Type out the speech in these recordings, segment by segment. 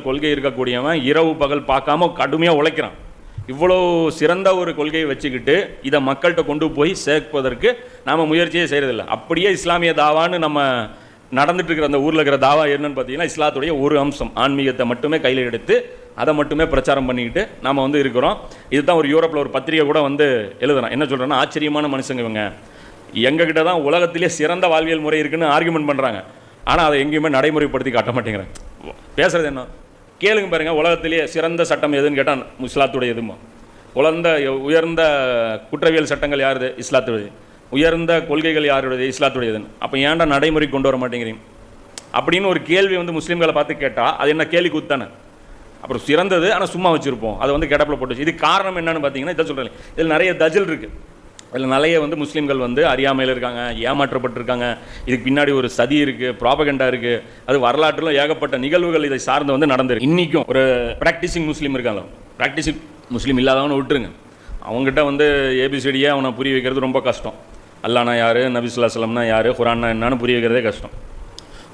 கொள்கை இருக்கக்கூடியவன் இரவு பகல் பார்க்காம கடுமையாக உழைக்கிறான். இவ்வளோ சிறந்த ஒரு கொள்கையை வச்சுக்கிட்டு இதை மக்கள்கிட்ட கொண்டு போய் சேர்ப்பதற்கு நாம் முயற்சியே செய்கிறதில்ல அப்படியே இஸ்லாமிய தாவான்னு நம்ம நடந்துட்டு இருக்கிற அந்த ஊரில் இருக்கிற தாவா என்னன்னு பார்த்தீங்கன்னா இஸ்லாத்துடைய ஒரு அம்சம். ஆன்மீகத்தை மட்டுமே கையில் எடுத்து அதை மட்டுமே பிரச்சாரம் பண்ணிக்கிட்டு நாம் வந்து இருக்கிறோம். இதுதான் ஒரு யூரோப்பில் ஒரு பத்திரிகை கூட வந்து எழுதுறான். என்ன சொல்கிறேன்னா ஆச்சரியமான மனுஷங்க இவங்க. எங்ககிட்ட தான் உலகத்திலே சிறந்த வாழ்வியல் முறை இருக்குன்னு ஆர்குமெண்ட் பண்ணுறாங்க ஆனால் அதை எங்கேயுமே நடைமுறைப்படுத்தி காட்ட மாட்டேங்கிறாங்க. பேசுறது என்ன? கேளுங்க பாருங்கள் உலகத்திலேயே சிறந்த சட்டம் எதுன்னு கேட்டால் இஸ்லாத்துடைய எதுமா? உலர்ந்த உயர்ந்த குற்றவியல் சட்டங்கள் யாருது? இஸ்லாத்துடைய உயர்ந்த கொள்கைகள் யாருடைய இஸ்லாத்துடையதுன்னு. அப்போ ஏன்டா நடைமுறை கொண்டு வர மாட்டேங்கிறீங்க? அப்படின்னு ஒரு கேள்வி வந்து முஸ்லீம்களை பார்த்து கேட்டால் அது என்ன கேள்வி கூத்தானே அப்புறம் சிறந்தது ஆனால் சும்மா வச்சுருப்போம். அதை வந்து கிடப்பில் போட்டு இது காரணம் என்னன்னு பார்த்தீங்கன்னா இதை சொல்கிறேன் இதில் நிறைய தஜில் இருக்குது அதில் நிறைய வந்து முஸ்லீம்கள் வந்து அறியாமையில் இருக்காங்க ஏமாற்றப்பட்டிருக்காங்க. இதுக்கு பின்னாடி ஒரு சதி இருக்குது ப்ராபகண்டா இருக்குது அது வரலாற்றில் ஏகப்பட்ட நிகழ்வுகள் இதை சார்ந்து வந்து நடந்திருக்கு. இன்றைக்கும் ஒரு ப்ராக்டிசிங் முஸ்லீம் இருக்காங்க. ப்ராக்டிசிங் முஸ்லீம் இல்லாதவனை விட்டுருங்க. அவங்ககிட்ட வந்து ஏபிசிடியே அவனை புரிய வைக்கிறது ரொம்ப கஷ்டம். அல்லானா யார் நபிசுல்லா சலம்னா யார் குரான்னா என்னன்னு புரிய வைக்கிறதே கஷ்டம்.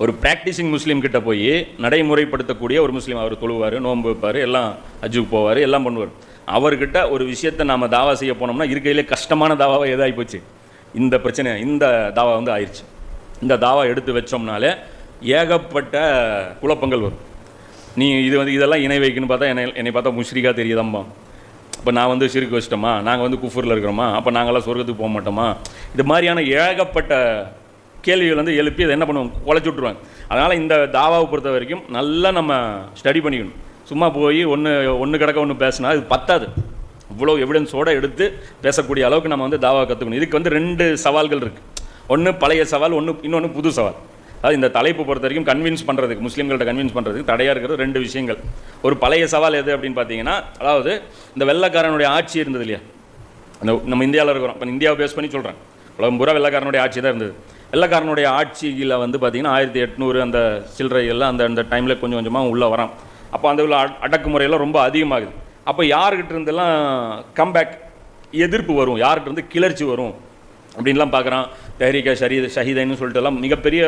ஒரு ப்ராக்டிசிங் முஸ்லீம் கிட்ட போய் நடைமுறைப்படுத்தக்கூடிய ஒரு முஸ்லீம் அவர் தொழுவார் நோன்பு வைப்பார் எல்லாம் அஜுக்கு போவார் எல்லாம் பண்ணுவார். அவர்கிட்ட ஒரு விஷயத்தை நாம் தாவா செய்ய போனோம்னா இருக்கையிலே கஷ்டமான தாவாவை எதாகி போச்சு. இந்த பிரச்சனை இந்த தாவா வந்து ஆயிடுச்சு இந்த தாவா எடுத்து வச்சோம்னாலே ஏகப்பட்ட குழப்பங்கள் வரும். நீ இது வந்து இதெல்லாம் இணை வைக்கணும்னு பார்த்தா என்னை என்னை பார்த்தா முஷ்ரிகா தெரியுதாம்பா. இப்போ நான் வந்து சிறுக்கு வச்சிட்டோமா? நாங்கள் வந்து குஃபூரில் இருக்கிறோமா? அப்போ நாங்களாம் சொர்க்கத்துக்கு போக மாட்டோமா? இது மாதிரியான ஏகப்பட்ட கேள்விகள் வந்து எழுப்பி அதை என்ன பண்ணுவோம்? குலைச்சி விட்ருவாங்க அதனால் இந்த தாவாவை பொறுத்த வரைக்கும் நல்லா நம்ம ஸ்டடி பண்ணிக்கணும். சும்மா போய் ஒன்று ஒன்று கிடக்க ஒன்று பேசினா இது பத்தாது. இவ்வளோ எவிடன்ஸோடு எடுத்து பேசக்கூடிய அளவுக்கு நம்ம வந்து தாவா கற்றுக்கணும் இதுக்கு வந்து ரெண்டு சவால்கள் இருக்குது ஒன்று பழைய சவால் ஒன்று இன்னொன்று புது சவால். அதாவது இந்த தலைப்பு பொறுத்த வரைக்கும் கன்வின்ஸ் பண்ணுறதுக்கு முஸ்லீம்கள்ட்ட கன்வின்ஸ் பண்ணுறதுக்கு தடையாக இருக்கிறது ரெண்டு விஷயங்கள். ஒரு பழைய சவால் எது அப்படின்னு பார்த்தீங்கன்னா அதாவது இந்த வெள்ளைக்காரனுடைய ஆட்சி இருந்தது இல்லையா? அந்த நம்ம இந்தியாவில் இருக்கிறோம். இப்போ இந்தியாவை பேஸ் பண்ணி சொல்கிறேன் உலகம் பூரா வெள்ளைக்காரனுடைய ஆட்சி தான் இருந்தது. வெள்ளைக்காரனுடைய ஆட்சியில் வந்து பார்த்திங்கன்னா ஆயிரத்தி எட்நூறு அந்த சில்லறை எல்லாம் அந்த அந்த டைமில் கொஞ்சம் கொஞ்சமாக உள்ளே வரான். அப்போ அந்த உள்ள அடக்குமுறையெல்லாம் ரொம்ப அதிகமாகுது. அப்போ யார்கிட்ட இருந்தெல்லாம் கம்பேக் எதிர்ப்பு வரும்? யார்கிட்ட இருந்து கிளர்ச்சி வரும்? அப்படின்லாம் பார்க்குறான் தெஹரிகா ஷரீத் ஷஹீதைன்னு சொல்லிட்டு எல்லாம் மிகப்பெரிய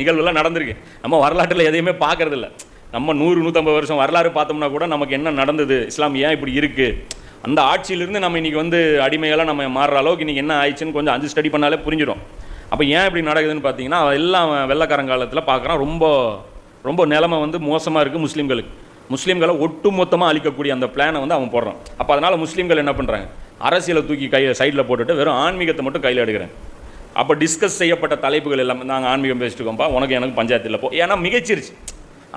நிகழ்வுலாம் நடந்திருக்கு. நம்ம வரலாற்றில் எதையுமே பார்க்கறதில்ல நம்ம நூறு நூற்றம்பது வருஷம் வரலாறு பார்த்தோம்னா கூட நமக்கு என்ன நடந்தது? இஸ்லாம் ஏன் இப்படி இருக்குது அந்த ஆட்சியிலிருந்து நம்ம இன்றைக்கி வந்து அடிமையெல்லாம் நம்ம மாறுற அளவுக்கு இன்றைக்கி என்ன ஆயிடுச்சுன்னு கொஞ்சம் அஞ்சு ஸ்டடி பண்ணாலே புரிஞ்சிடும். அப்போ ஏன் இப்படி நடக்குதுன்னு பார்த்தீங்கன்னா எல்லாம் வெள்ளக்காரங்காலத்தில் பார்க்குறான் ரொம்ப ரொம்ப நிலமை வந்து மோசமாக இருக்குது முஸ்லீம்களுக்கு. முஸ்லீம்களை ஒட்டு மொத்தமாக அழிக்கக்கூடிய அந்த பிளானை வந்து அவன் போடுறான். அப்போ அதனால் முஸ்லீம்கள் என்ன பண்ணுறாங்க அரசியலை தூக்கி கையில் சைடில் போட்டுட்டு வெறும் ஆன்மீகத்தை மட்டும் கையில் எடுக்கிறேன். அப்போ டிஸ்கஸ் செய்யப்பட்ட தலைப்புகள் எல்லாமே நாங்கள் ஆன்மீகம் பேசிட்டு இருக்கோம்ப்பா உனக்கு எனக்கு பஞ்சாயத்தில் போ ஏன்னா மிகச்சிருச்சு.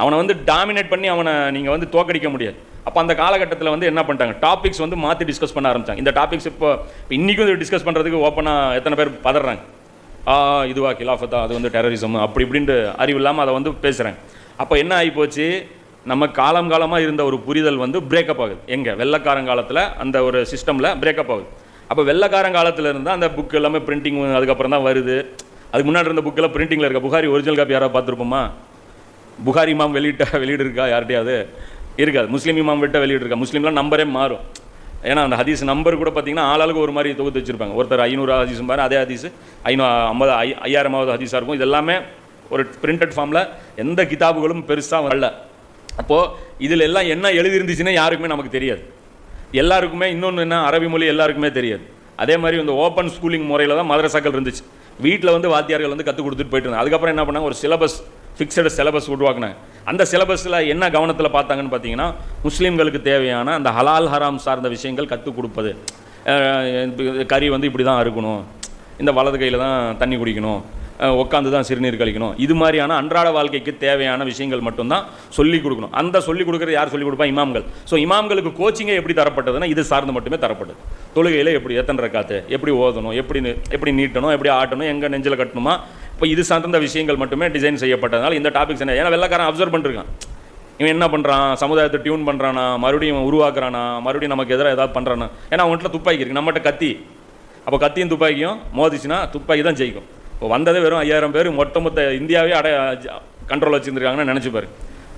அவனை வந்து டாமினேட் பண்ணி அவனை நீங்கள் வந்து தோக்கடிக்க முடியாது. அப்போ அந்த காலகட்டத்தில் வந்து என்ன பண்ணிட்டாங்க? டாபிக்ஸ் வந்து மாற்றி டிஸ்கஸ் பண்ண ஆரம்பித்தாங்க இந்த டாபிக்ஸ் இப்போ இப்போ இன்றைக்கும் இது டிஸ்கஸ் பண்ணுறதுக்கு ஓப்பனாக எத்தனை பேர் பதறாங்க? ஆ இதுவா கிலாஃபத்தா அது வந்து டெரரிசம் அப்படி இப்படின்ட்டு அறிவு இல்லாமல் அதை வந்து பேசுகிறேன் அப்போ என்ன ஆகி போச்சு நம்ம காலம் காலமாக இருந்த ஒரு புரிதல் வந்து பிரேக்கப் ஆகுது. எங்கே? வெள்ளக்காரங்காலத்தில் அந்த ஒரு சிஸ்டமில் பிரேக்கப் ஆகுது. அப்போ வெள்ளக்காரங்காலத்தில் இருந்தால் அந்த புக் எல்லாமே பிரிண்டிங் அதுக்கப்புறம் தான் வருது. அதுக்கு முன்னாடி இருந்த புக்கெல்லாம் பிரிண்டிங்கில் இருக்க. புகாரி ஒரிஜினல் காப்பி யாராவது பார்த்துருப்போமா? புகாரி இமாம் வெளியிட்ட வெளியீடு இருக்கா யார்கிட்டயாவது இருக்காது. முஸ்லீம் இமாம் விட்ட வெளியீடு இருக்கா முஸ்லீம்லாம் நம்பரே மாறும். ஏன்னா அந்த ஹதீஸ் நம்பர் கூட பார்த்தீங்கன்னா ஆளாளுக்கு ஒரு மாதிரி தொகுத்து வச்சிருப்பாங்க. ஒருத்தர் ஐநூறு ஹதீஸ் பாரு அதே ஹதீஸ் ஐநூ ஐம்பது ஐ ஐயாயிரமாவது ஹதீஸாக இருக்கும். இது எல்லாமே ஒரு பிரிண்டட் ஃபார்மில் எந்த கிதாபுகளும் பெருசாக வரல. அப்போது இதில் எல்லாம் என்ன எழுதியிருந்துச்சுன்னா யாருக்குமே நமக்கு தெரியாது. எல்லாருக்குமே இன்னொன்று என்ன அரபி மொழி எல்லாருக்குமே தெரியாது. அதே மாதிரி இந்த ஓப்பன் ஸ்கூலிங் முறையில் தான் மதரசாக்கள் இருந்துச்சு. வீட்டில் வந்து வாத்தியார்கள் வந்து கற்றுக் கொடுத்துட்டு போயிட்டு இருந்தாங்க. அதுக்கப்புறம் என்ன பண்ணாங்க? ஒரு சிலபஸ் ஃபிக்ஸடு சிலபஸ் உருவாக்குனாங்க. அந்த சிலபஸில் என்ன கவனத்தில் பார்த்தாங்கன்னு பார்த்தீங்கன்னா முஸ்லீம்களுக்கு தேவையான அந்த ஹலால் ஹராம் சார்ந்த விஷயங்கள் கற்றுக் கொடுப்பது. கறி வந்து இப்படி தான் இருக்கணும் இந்த வலது கையில் தான் தண்ணி குடிக்கணும். உட்காந்து தான் சிறுநீர் கழிக்கணும். இது மாதிரியான அன்றாட வாழ்க்கைக்கு தேவையான விஷயங்கள் மட்டும்தான் சொல்லிக் கொடுக்கணும். அந்த சொல்லிக் கொடுக்குறது யார் சொல்லிக் கொடுப்பா? இமாம்கள். ஸோ இமாம்களுக்கு கோச்சிங்கே எப்படி தரப்பட்டதுன்னா இது சார்ந்து மட்டுமே தரப்பட்டது. தொழுகையில் எப்படி எத்தனை ரக்காத்து எப்படி ஓதணும் எப்படி எப்படி நீட்டணும் எப்படி ஆட்டணும் எங்கே நெஞ்சில் கட்டணுமா? இப்போ இது சார்ந்த விஷயங்கள் மட்டுமே டிசைன் செய்யப்பட்டதுனால இந்த டாபிக்ஸ் என்ன ஏன்னா வெள்ளக்காரன் அப்சர்வ் பண்ணிருக்கான். இவன் என்ன பண்ணுறான் சமுதாயத்தை டியூன் பண்ணுறானா மறுபடியும் இவன் உருவாக்குறானா? மறுபடியும் நமக்கு எதிராக ஏதாவது பண்ணுறானா ஏன்னா அவன்கிட்ட துப்பாக்கி இருக்குது நம்மகிட்ட கத்தி. அப்போ கத்தியும் துப்பாக்கியும் மோதிச்சுன்னா துப்பாக்கி தான் ஜெயிக்கும். இப்போ வந்ததே வெறும் ஐயாயிரம் பேர் மொத்த மொத்த இந்தியாவே அட கண்ட்ரோல் வச்சுருந்துருக்காங்கன்னு நினச்சி பாரு.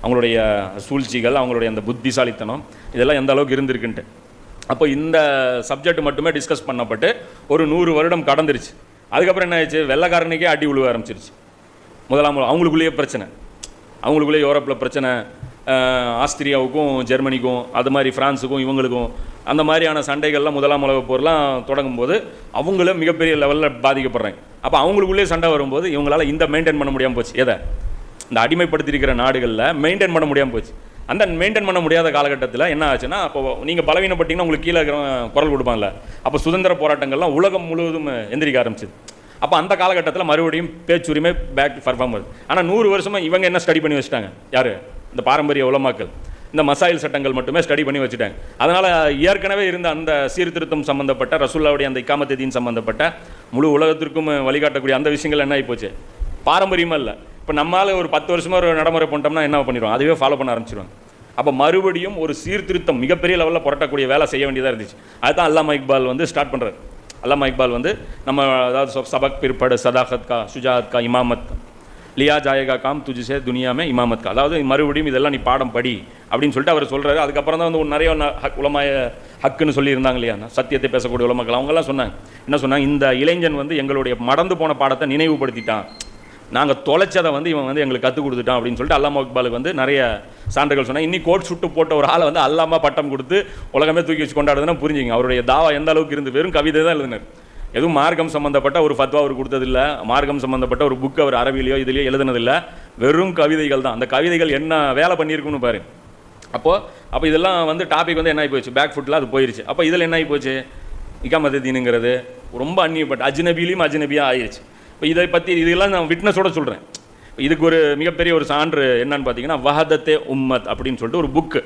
அவங்களுடைய சூழ்ச்சிகள் அவங்களுடைய அந்த புத்திசாலித்தனம் இதெல்லாம் எந்த அளவுக்கு இருந்திருக்குன்ட்டு. அப்போ இந்த சப்ஜெக்ட் மட்டுமே டிஸ்கஸ் பண்ணப்பட்டு ஒரு நூறு வருடம் கடந்துருச்சு. அதுக்கப்புறம் என்ன ஆயிடுச்சு? வெள்ளக்காரனுக்கே அடி உழுவ ஆரம்பிச்சிருச்சு. முதலாம் அவங்களுக்குள்ளேயே பிரச்சனை. அவங்களுக்குள்ளேயே யூரோப்பில் பிரச்சனை. ஆஸ்திரியாவுக்கும் ஜெர்மனிக்கும் அது மாதிரி ஃப்ரான்ஸுக்கும் இவங்களுக்கும் அந்த மாதிரியான சண்டைகள்லாம் முதலாம் உலகப் போர்லாம் தொடங்கும் போது அவங்களும் மிகப்பெரிய லெவலில் பாதிக்கப்படுறாங்க. அப்போ அவங்களுக்குள்ளே சண்டை வரும்போது இவங்களால் இந்த மெயின்டைன் பண்ண முடியாமல் போச்சு. எதை? இந்த அடிமைப்படுத்தியிருக்கிற நாடுகளில் மெயின்டைன் பண்ண முடியாமல் போச்சு. அந்த மெயின்டைன் பண்ண முடியாத காலகட்டத்தில் என்ன ஆச்சுன்னா அப்போ நீங்கள் பலவீனப்பட்டீங்கன்னா உங்களுக்கு கீழே இருக்கிற குரல் கொடுப்பாங்கல்ல அப்போ சுதந்திர போராட்டங்கள்லாம் உலகம் முழுவதும் எந்திரிக்க ஆரம்பிச்சது. அப்போ அந்த காலகட்டத்தில் மறுபடியும் பேச்சுரிமை பேக் பர்ஃபார்ம் வருது ஆனால் நூறு வருஷமாக இவங்க என்ன ஸ்டடி பண்ணி வச்சுட்டாங்க? யார்? இந்த பாரம்பரிய உலமாக்கள் இந்த மசாயில் சட்டங்கள் மட்டுமே ஸ்டடி பண்ணி வச்சுட்டாங்க. அதனால் ஏற்கனவே இருந்த அந்த சீர்திருத்தம் சம்மந்தப்பட்ட ரசூல்லாவுடைய அந்த இக்காமத்தீன் சம்மந்தப்பட்ட முழு உலகத்திற்கும் வழிகாட்டக்கூடிய அந்த விஷயங்கள் என்ன ஆகிப்போச்சு பாரம்பரியமாக இல்லை. இப்போ நம்மளால் ஒரு பத்து வருஷமாக ஒரு நடைமுறை பண்ணிட்டோம்னா என்ன பண்ணிடுவோம்? அதுவே ஃபாலோ பண்ண ஆரம்பிச்சிருவாங்க. அப்போ மறுபடியும் ஒரு சீர்திருத்தம் மிகப்பெரிய லெவலில் புரட்டக்கூடிய வேலை செய்ய வேண்டியதாக இருந்துச்சு. அதுதான் அல்லாமா இக்பால் வந்து ஸ்டார்ட் பண்ணுறாரு அல்லாமா இக்பால் வந்து நம்ம அதாவது சபக் பிற்பாடு சதாகத் கா சுஜாத் கா இமாமத் லியா ஜாயகா காம் துஜிசே துனியாமே இமாமத் கா. அதாவது மறுபடியும் இதெல்லாம் நீ பாடம் படி அப்படின்னு சொல்லிட்டு அவர் சொல்கிறாரு அதுக்கப்புறம் தான் வந்து நிறைய ஹக் உலமாய ஹக்குன்னு சொல்லியிருந்தாங்க இல்லையா? சத்தியத்தை பேசக்கூடிய உலமக்கள் அவங்கெல்லாம் சொன்னாங்க. என்ன சொன்னாங்க? இந்த இளைஞன் வந்து எங்களுடைய மறந்து போன பாடத்தை நினைவுபடுத்திட்டான். நாங்கள் தொலைச்சதை வந்து இவன் வந்து எங்களுக்கு கற்றுக் கொடுத்துட்டான் அப்படின்னு சொல்லிட்டு அல்லாமா இக்பாலுக்கு வந்து நிறைய சான்றுகள் சொன்னாங்க. இன்னி கோட் சுட்டு போட்ட ஒரு ஆளை வந்து அல்லாமா பட்டம் கொடுத்து உலகமே தூக்கி வச்சு கொண்டாடுதுன்னா புரிஞ்சுங்க. அவருடைய தாவா எந்த அளவுக்கு இருந்து வெறும் கவிதை தான் எழுதினார். எதுவும் மார்க்கம் சம்மந்தப்பட்ட ஒரு ஃபத்வா அவர் கொடுத்ததில்ல மார்க்கம் சம்மந்தப்பட்ட ஒரு புக் அவர் அரபிலையோ இதுலையோ எழுதுனதில்லை. வெறும் கவிதைகள் தான். அந்த கவிதைகள் என்ன வேலை பண்ணியிருக்குன்னு பாரு. அப்போது அப்போ இதெல்லாம் வந்து டாபிக் வந்து என்ன ஆகி போச்சு பேக் ஃபுட்டில் அது போயிருச்சு. அப்போ இதில் என்ன ஆகி போச்சு இக்காமத்து தீனுங்கிறது ரொம்ப அந்நியப்பட்ட அஜ்னபிலையும் அஜ்னபியாக ஆயிடுச்சு இப்போ இதை பற்றி இதெல்லாம் நான் விட்னஸோட சொல்கிறேன் இதுக்கு ஒரு மிகப்பெரிய ஒரு சான்று என்னன்னு பார்த்தீங்கன்னா வஹதத்தே உம்மத் அப்படின்னு சொல்லிட்டு ஒரு புக்கு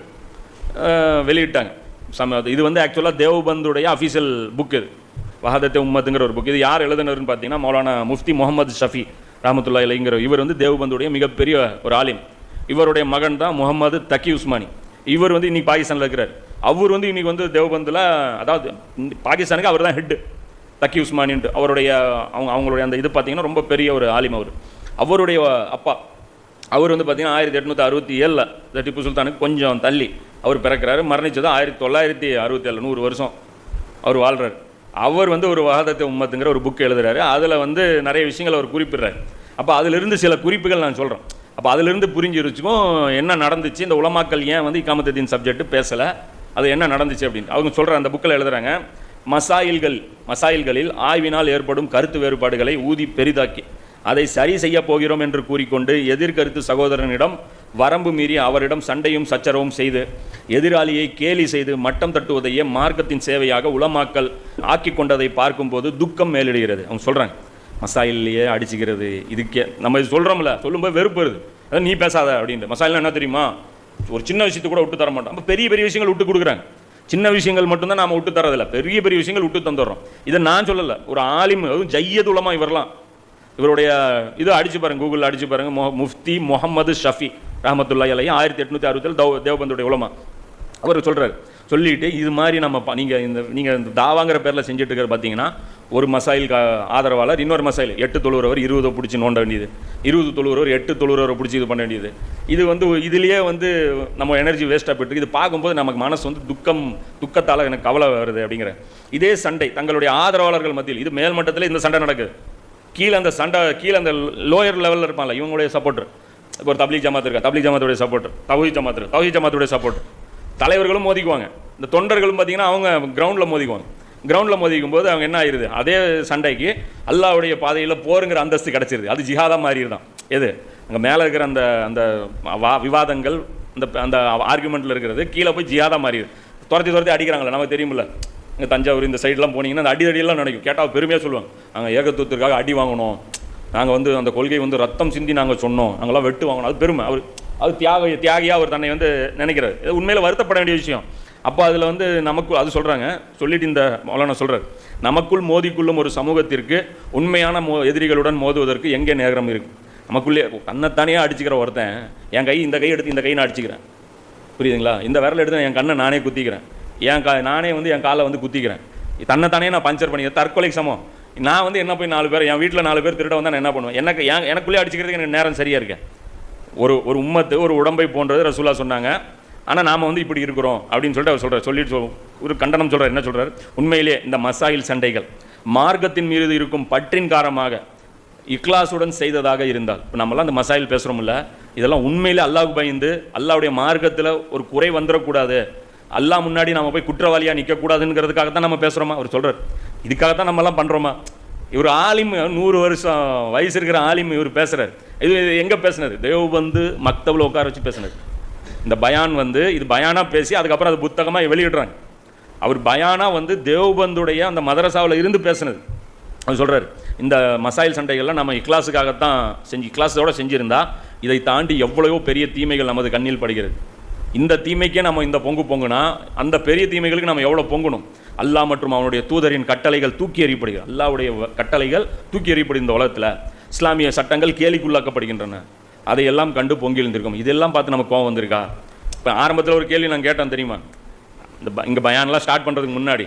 வெளியிட்டாங்க. சம இது வந்து ஆக்சுவலாக தேவபந்துடைய அஃபீஷியல் புக் இது. வஹதத்தே உம்மத்துங்கிற ஒரு புக் இது யார் எழுதுனர்னு பார்த்தீங்கன்னா மௌலானா முஃப்தி முகமது ஷஃபி ராமத்துல்லா இலைங்கிற இவர் வந்து தேவபந்துடைய மிகப்பெரிய ஒரு ஆலிம். இவருடைய மகன் தான் முகமது தக்கி உஸ்மானி. இவர் வந்து இன்னைக்கு பாகிஸ்தானில் இருக்கிறார். அவர் வந்து இன்னைக்கு வந்து தேவபந்தில் அதாவது பாகிஸ்தானுக்கு அவர் தான் ஹெட்டு தக்கி உஸ்மானின்ட்டு அவருடைய அவங்க அவங்களுடைய அந்த இது பார்த்தீங்கன்னா ரொம்ப பெரிய ஒரு ஆலிம் அவர். அவருடைய அப்பா அவர் வந்து பார்த்திங்கன்னா ஆயிரத்தி எட்நூற்றி அறுபத்தி ஏழில் டிப்பு சுல்தானுக்கு கொஞ்சம் தள்ளி அவர் பிறக்கிறாரு. மரணிச்சது ஆயிரத்தி தொள்ளாயிரத்தி அறுபத்தி ஏழு நூறு வருஷம் அவர் வாழ்கிறார் அவர் வந்து ஒரு வகாதத்தை உம்மத்துங்கிற ஒரு புக் எழுதுறாரு. அதில் வந்து நிறைய விஷயங்கள் அவர் குறிப்பிடுறாரு. அப்போ அதிலிருந்து சில குறிப்புகள் நான் சொல்கிறேன் அப்போ அதிலிருந்து புரிஞ்சிருச்சுக்கும் என்ன நடந்துச்சு இந்த உலமாக்கல் ஏன் வந்து இக்காமத்தீன் சப்ஜெக்ட் பேசலை அது என்ன நடந்துச்சு அப்படின்னு. அவங்க சொல்கிற அந்த புக்கில் எழுதுகிறாங்க மசாயில்கள் மசாயில்களில் ஆய்வினால் ஏற்படும் கருத்து வேறுபாடுகளை ஊதி பெரிதாக்கி அதை சரி செய்ய போகிறோம் என்று கூறிக்கொண்டு எதிர்கருத்து சகோதரனிடம் வரம்பு மீறி அவரிடம் சண்டையும் சச்சரவும் செய்து எதிராளியை கேலி செய்து மட்டம் தட்டுவதையே மார்க்கத்தின் சேவையாக உலமாக்கல் ஆக்கி கொண்டதை பார்க்கும்போது துக்கம் மேலிடுகிறது. அவங்க சொல்கிறாங்க மசாயிலேயே அடிச்சுக்கிறது இதுக்கே. நம்ம இது சொல்கிறோம்ல சொல்லும்போது வெறுப்பு வருது. அதான் நீ பேசாத அப்படின்ட்டு. மசாலா என்ன தெரியுமா? ஒரு சின்ன விஷயத்தை கூட விட்டு தர மாட்டோம். அப்போ பெரிய பெரிய விஷயங்கள் விட்டு கொடுக்குறாங்க. சின்ன விஷயங்கள் மட்டும்தான் நாம் விட்டு தரதில்ல பெரிய பெரிய விஷயங்கள் விட்டு தந்துடுறோம். இதை நான் சொல்லலை. ஒரு ஆலிம் அதுவும் ஜையதுலமாக இவரெல்லாம் இவருடைய இது அடிச்சு பாருங்க கூகுளில் அடிச்சு பாருங்க மொ- முஃப்தி முகமது ஷஃபி. ரஹமத்துல்லா அலையும் ஆயிரத்தி எட்நூற்றி அறுபத்தில் தவ தேவபந்துடைய உலமா. அவர் சொல்கிறார் சொல்லிட்டு இது மாதிரி நம்ம ப- இந்த நீங்கள் இந்த தாவாங்கிற பேரில் செஞ்சுட்டு இருக்கிற பார்த்தீங்கன்னா ஒரு மசாயில் ஆதரவாளர் இன்னொரு மசாயில் எட்டு தொழுவுறவர் இருபதை பிடிச்சி நோண்ட வேண்டியது. இருபது தொழுவுறவர் எட்டு தொழுவுறவரை பிடிச்சி இது பண்ண வேண்டியது. இது வந்து இதுலேயே வந்து நம்ம எனர்ஜி வேஸ்ட்டாக போயிட்டு இது பார்க்கும்போது நமக்கு மனசு வந்து துக்கம் துக்கத்தால் எனக்கு கவலை வருது அப்படிங்கிற. இதே சண்டை தங்களுடைய ஆதரவாளர்கள் மத்தியில் இது மேல்மட்டத்தில் இந்த சண்டை நடக்குது. கீழே அந்த சண்டை கீழே அந்த லோயர் லெவலில் இருப்பான்ல இவங்களுடைய சப்போர்ட்டர். இப்போ ஒரு தப்லீக் ஜமாத் இருக்கா? தப்லீக் ஜமாத்துடைய சப்போர்ட்டர் தவஹி ஜமாத் இருக்கு? தவஹி ஜமாத்துடைய சப்போர்ட் தலைவர்களும் மோதிக்குவாங்க. இந்த தொண்டர்களும் பார்த்தீங்கன்னா அவங்க கிரவுண்டில் மோதிக்குவாங்க. கிரவுண்டில் மோதிக்கும் போது அவங்க என்ன ஆயிருது? அதே சண்டைக்கு அல்லாவுடைய பாதையில் போருங்கிற அந்தஸ்து கிடச்சிருது. அது ஜிஹாதா மாறிடுதான். எது? அங்கே மேலே இருக்கிற அந்த அந்த வா விவாதங்கள் அந்த அந்த ஆர்குமெண்ட்டில் இருக்கிறது கீழே போய் ஜியாதாக மாறிடுது. துரத்தி துரத்தி அடிக்கிறாங்களே நமக்கு தெரியுமில்ல இங்கே தஞ்சாவூர் இந்த சைட்லாம் போனீங்கன்னா அந்த அடி அடியெல்லாம் நினைக்கும் கேட்டால் பெருமையாக சொல்லுவாங்க. அங்கே ஏகத்துவத்திற்காக அடி வாங்கணும். நாங்கள் வந்து அந்த கொள்கை வந்து ரத்தம் சிந்தி நாங்கள் சொன்னோம். நாங்களாம் வெட்டு வாங்கணும் அது பெருமை. அவர் அது தியாக தியாகியாக அவர் தன்னை வந்து நினைக்கிறார். இது உண்மையில் வருத்தப்பட வேண்டிய விஷயம். அப்போ அதில் வந்து நமக்கு அது சொல்கிறாங்க சொல்லிட்டு இந்த மௌலானா சொல்கிறார் நமக்குள் மோதிக்குள்ளும் ஒரு சமூகத்திற்கு உண்மையான மோ எதிரிகளுடன் மோதுவதற்கு எங்கே நேரம் இருக்கு? நமக்குள்ளே கண்ணைத்தானே அடிச்சுக்கிற ஒருத்தன் என் கை இந்த கை எடுத்து இந்த கை நான் அடிச்சுக்கிறேன். புரியுதுங்களா? இந்த விரல் எடுத்து என் கண்ணை நானே குத்திக்கிறேன். என் கா நானே வந்து என் காலை வந்து குத்திக்கிறேன். தன்னைத்தானே நான் பஞ்சர் பண்ணிக்கிறேன் தற்கொலைக்கு சமம். நான் வந்து என்ன போய் நாலு பேர் என் வீட்டில் நாலு பேர் திருட வந்தால் நான் என்ன பண்ணுவேன்? எனக்கு என் எனக்குள்ளே அடிச்சுக்கிறதுக்கு எனக்கு நேரம் சரியாக இருக்கு. ஒரு ஒரு உம்மத்து ஒரு உடம்பை போன்றது ரசூலா சொன்னாங்க. ஆனால் நாம் வந்து இப்படி இருக்கிறோம் அப்படின்னு சொல்லிட்டு அவர் சொல்கிறார் சொல்லிட்டு சொல் ஒரு கண்டனம் சொல்கிறார் என்ன சொல்கிறார் உண்மையிலே இந்த மசாயில் சண்டைகள் மார்க்கத்தின் மீது இருக்கும் பற்றின் காரணமாக இக்லாசுடன் செய்ததாக இருந்தால். இப்போ நம்மலாம் அந்த மசாயில் பேசுகிறோம்ல இதெல்லாம் உண்மையிலே அல்லாவுக்கு பயந்து அல்லாஹ்வுடைய மார்க்கத்தில் ஒரு குறை வந்துடக்கூடாது. அல்லா முன்னாடி நம்ம போய் குற்றவாளியாக நிற்கக்கூடாதுங்கிறதுக்காக தான் நம்ம பேசுகிறோமா அவர் சொல்கிறார் இதுக்காக தான் நம்மலாம் பண்ணுறோமா இவர் ஆலிம் நூறு வருஷம் வயசு இருக்கிற ஆலிம் இவர் பேசுகிறார் இது எங்கே பேசுனது? தேவ் வந்து மக்தவில் உட்கார வச்சு பேசுனது. இந்த பயான் வந்து இது பயானாக பேசி அதுக்கப்புறம் அது புத்தகமாக வெளியிடுறாங்க. அவர் பயானாக வந்து தேவ்பந்துடைய அந்த மதரசாவில் இருந்து பேசுனது. அவர் சொல்கிறார் இந்த மசாயில் சண்டைகள்லாம் நம்ம இக்லாஸுக்காகத்தான் செஞ்சு இக்லாஸோட செஞ்சுருந்தா இதை தாண்டி எவ்வளவோ பெரிய தீமைகள் நமது கண்ணில் படுகிறது. இந்த தீமைக்கே நம்ம இந்த பொங்கு பொங்குனா அந்த பெரிய தீமைகளுக்கு நம்ம எவ்வளோ பொங்கணும்? அல்லாஹ் மற்றும் அவனுடைய தூதரின் கட்டளைகள் தூக்கி எறியப்படுகிறது அல்லாவுடைய கட்டளைகள் தூக்கி எறியப்படும் இந்த உலகத்தில் இஸ்லாமிய சட்டங்கள் கேலிக்குள்ளாக்கப்படுகின்றன. அதையெல்லாம் கண்டு பொங்கி எழுந்திருக்கும். இதெல்லாம் பார்த்து நமக்கு கோவம் வந்திருக்கா? இப்போ ஆரம்பத்தில் ஒரு கேள்வி நான் கேட்டேன் தெரியுமா? இந்த ப இங்கே பயான்லாம் ஸ்டார்ட் பண்ணுறதுக்கு முன்னாடி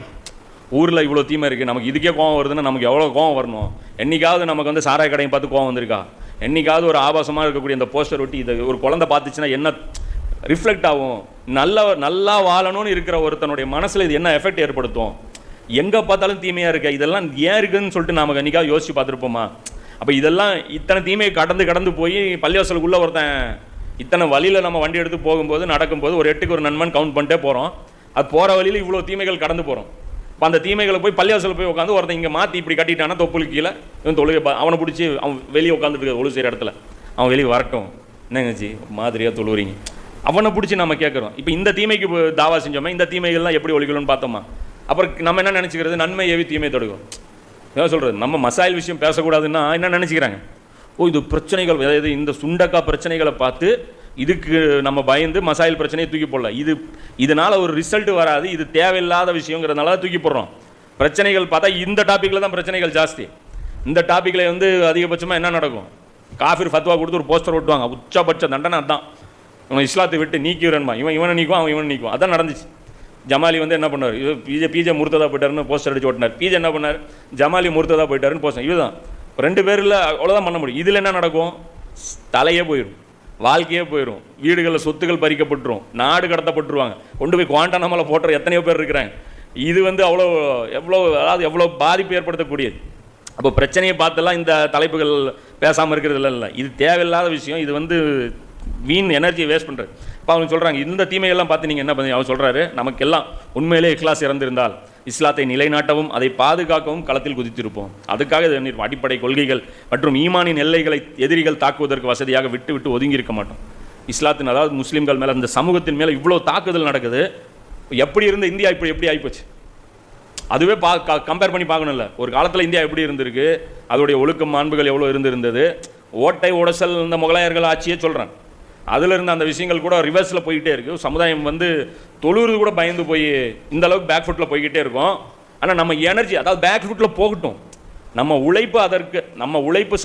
ஊரில் இவ்வளோ தீமை இருக்குது நமக்கு இதுக்கே கோவம் வருதுன்னா நமக்கு எவ்வளோ கோவம் வரணும்? என்றைக்காவது நமக்கு வந்து சாராய கடையை பார்த்து கோவம் வந்திருக்கா? என்றைக்காவது ஒரு ஆபாசமாக இருக்கக்கூடிய அந்த போஸ்டர் ஒட்டி இதை ஒரு குழந்தை பார்த்துச்சுன்னா என்ன ரிஃப்ளெக்ட் ஆகும். நல்ல நல்லா வாழணும்னு இருக்கிற ஒருத்தனுடைய மனசில் இது என்ன எஃபெக்ட் ஏற்படுத்தும்? எங்கே பார்த்தாலும் தீமையாக இருக்க இதெல்லாம் ஏன் இருக்குதுன்னு சொல்லிட்டு நாம கன்னிக்காக யோசிச்சு பார்த்துருப்போமா? அப்போ இதெல்லாம் இத்தனை தீமையை கடந்து கடந்து போய் பள்ளிவாசலுக்குள்ளே ஒருத்தன் இத்தனை வழியில் நம்ம வண்டி எடுத்து போகும்போது நடக்கும்போது ஒரு எட்டுக்கு ஒரு நண்பன் கவுண்ட் பண்ணிட்டே போகிறோம் அது போகிற வழியில் இவ்வளோ தீமைகள் கடந்து போகிறோம் இப்போ அந்த தீமைகளை போய் பள்ளிவாசல் போய் உட்காந்து ஒருத்தன் இங்கே மாற்றி இப்படி கட்டிட்டானா தொப்புளுக்கு கீழே இவன் தொழுகை அவனை பிடிச்சி அவன் வெளியே உட்காந்துட்டு இருக்க ஒழு செய்கிற இடத்துல. அவன் வெளியே வரட்டும். என்னங்கச்சி மாதிரியாக தொழுவுறீங்க. அவனை பிடிச்சி நம்ம கேட்குறோம் இப்போ இந்த தீமைக்கு தாவா செஞ்சோமா? இந்த தீமைகள்லாம் எப்படி ஒழிக்கணும்னு பார்த்தோமா? அப்புறம் நம்ம என்ன நினச்சிக்கிறது? நன்மை ஏவி தீமை தொடுக்கும். என்ன சொல்கிறது நம்ம மசாயில் விஷயம் பேசக்கூடாதுன்னா என்ன நினச்சிக்கிறாங்க? ஓ இது பிரச்சனைகள் அதாவது இந்த சுண்டக்கா பிரச்சனைகளை பார்த்து இதுக்கு நம்ம பயந்து மசாயில் பிரச்சனையை தூக்கி போடல. இது இதனால் ஒரு ரிசல்ட் வராது. இது தேவையில்லாத விஷயங்கிறதுனால தான் தூக்கி போடுறோம். பிரச்சனைகள் பார்த்தா இந்த டாப்பிக்கில் தான் பிரச்சனைகள் ஜாஸ்தி. இந்த டாப்பிக்கில் வந்து அதிகபட்சமாக என்ன நடக்கும்? காஃபிர் ஃபத்வா கொடுத்து ஒரு போஸ்டர் ஓட்டுவாங்க உச்சபட்ச தண்டனை அதுதான் இவன் இஸ்லாத்தை விட்டு நீக்கிடுறேன்மா இவன் இவனை நீக்குவான் அவன் இவனை நீக்குவான். அதான் நடந்துச்சு. ஜமாலி வந்து என்ன பண்ணார்? இது பிஜே பிஜே முர்த்ததா போயிட்டாருன்னு போஸ்டர் அடிச்சு ஓட்டினார். பிஜே என்ன பண்ணார்? ஜமாலி முர்த்ததா போயிட்டாருன்னு போஸ்டர் இதுதான் ரெண்டு பேரில் அவ்வளோதான் பண்ண முடியும். இதில் என்ன நடக்கும்? தலையே போயிடும் வாழ்க்கையே போயிடும் வீடுகளில் சொத்துக்கள் பறிக்கப்பட்டுரும். நாடு கடத்தப்பட்டுருவாங்க. கொண்டு போய் குவாண்டானாமல போட்டுற எத்தனையோ பேர் இருக்கிறாங்க. இது வந்து அவ்வளோ எவ்வளோ அதாவது எவ்வளோ பாதிப்பு ஏற்படுத்தக்கூடியது. அப்போ பிரச்சனையை பார்த்தெல்லாம் இந்த தலைப்புகள் பேசாமல் இருக்கிறதுல இல்லை. இது தேவையில்லாத விஷயம். இது வந்து வீண் எனர்ஜியை வேஸ்ட் பண்ணுறது இப்போ அவங்க சொல்கிறாங்க இந்த தீமையெல்லாம் பார்த்து நீங்கள் என்ன பண்ணி அவர் சொல்கிறாரு நமக்கெல்லாம் உண்மையிலே இக்லாஸ் இறந்திருந்தால் இஸ்லாத்தை நிலைநாட்டவும் அதை பாதுகாக்கவும் களத்தில் குதித்திருப்போம். அதுக்காக இது நீர் அடிப்படை கொள்கைகள் மற்றும் ஈமானின் எல்லைகளை எதிரிகள் தாக்குவதற்கு வசதியாக விட்டு விட்டு ஒதுங்கி இருக்க மாட்டோம். இஸ்லாத்தின் அதாவது முஸ்லீம்கள் மேலே இந்த சமூகத்தின் மேலே இவ்வளோ தாக்குதல் நடக்குது. எப்படி இருந்த இந்தியா இப்படி எப்படி ஆகிப்போச்சு அதுவே பா கம்பேர் பண்ணி பார்க்கணும்ல. ஒரு காலத்தில் இந்தியா எப்படி இருந்திருக்கு? அதோடைய ஒழுக்கம் மாண்புகள் எவ்வளோ இருந்திருந்தது? ஓட்டை உடசல் இந்த முகலாயர்கள் ஆட்சியே சொல்கிறேன் அதில் இருந்த அந்த விஷயங்கள் கூட ரிவர்ஸில் போய்கிட்டே இருக்குது சமுதாயம் வந்து தொழுகிறது கூட பயந்து போய் இந்த அளவுக்கு பேக் ஃபுட்டில் போய்கிட்டே இருக்கும். ஆனால் நம்ம எனர்ஜி அதாவது பேக் ஃபுட்டில் போகட்டும். நம்ம உழைப்பு அதற்கு நம்ம உழைப்பு